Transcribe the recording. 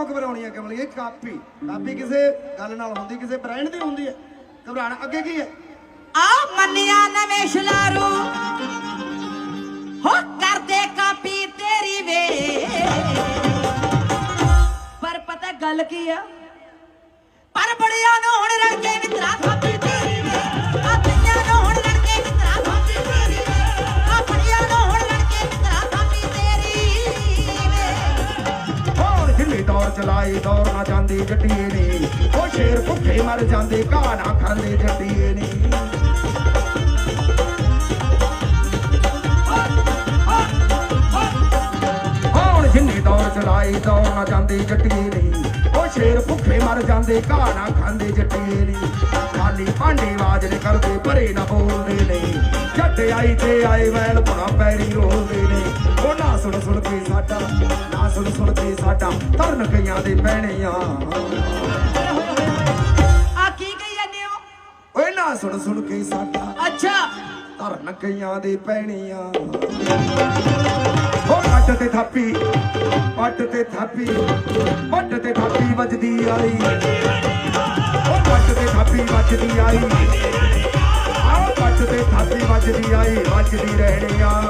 Copy. Copy ਕਿਸੇ ਗੱਲ ਨਾਲ ਹੁੰਦੀ, ਕਿਸੇ ਬ੍ਰਾਂਡ ਦੀ ਹੁੰਦੀ ਹੈ। ਘਬਰਾਣਾ ਅੱਗੇ ਕੀ ਹੈ? ਆ ਮੰਨਿਆ ਨਵੇਂ ਸ਼ਲਾਰੂ ਹੋ ਕਰਦੇ ਕਾਪੀ ਤੇਰੀ ਵੇ ਪਰ ਪਤਾ ਗੱਲ ਕੀ ਆ? ਢਿੱਲੀ ਦੌਰ ਚਲਾਈ ਦੌਰ ਨਾ ਜਾਂਦੀ ਜੱਟੀਏ ਨੀ। ਉਹ ਸ਼ੇਰ ਭੁੱਖੇ ਮਰ ਜਾਂਦੇ, ਘਾਹ ਨਾ ਖਾਂਦੇ ਜੱਟੀਏ ਨੀ। ਹੁਣ ਜਿੰਨੀ ਦੌਰ ਚਲਾਈ ਦੌਰ ਨਾ ਜਾਂਦੀ ਜੱਟੀਏ ਨੀ। ਉਹ ਸ਼ੇਰ ਭੁੱਖੇ ਮਰ ਜਾਂਦੇ, ਘਾਹ ਨਾ ਖਾਂਦੇ ਜੱਟੀਏ ਨੀ। ਖਾਲੀ ਭਾਂਡੇ ਆਵਾਜ਼ ਨੇ ਕਰਦੇ ਭਰੇ ਨਾ ਬੋਲਦੇ ਨੇ। ਜੱਟ ਆਈ ਤੇ ਆਏ, ਵੈਲ ਪੁਣਾ ਪੈਰੀ ਰੋਲਦੇ ਨੇ। ਉਹ ਨਾ ਸੁਣ ਸੁਣ ਕੇ ਸਾਡਾ ਸੁਣ ਸੁਣ ਕੇ ਸਾਡਾ ਧਰਨ ਕਈਆਂ ਦੇ ਪੈਣੇ ਆ। ਕੀ ਕਹੀ ਜਾਂਦੇ ਹੋ? ਓਏ ਨਾ ਸੁਣ ਸੁਣ ਕੇ ਸਾਡਾ ਅੱਛਾ। ਧਰਨ ਕਈਆਂ ਦੇ ਪੈਣੇ ਆ। ਉਹ ਪੱਟ ਤੇ ਥਾਪੀ ਪੱਟ ਤੇ ਥਾਪੀ ਪੱਟ ਤੇ ਥਾਪੀ ਵੱਜਦੀ ਆਈ। ਉਹ ਪੱਟ ਤੇ ਥਾਪੀ ਵੱਜਦੀ ਆਈ। ਆਹ ਪੱਟ ਤੇ ਥਾਪੀ ਵੱਜਦੀ ਆਈ ਵੱਜਦੀ ਰਹਿਣੀ ਆ।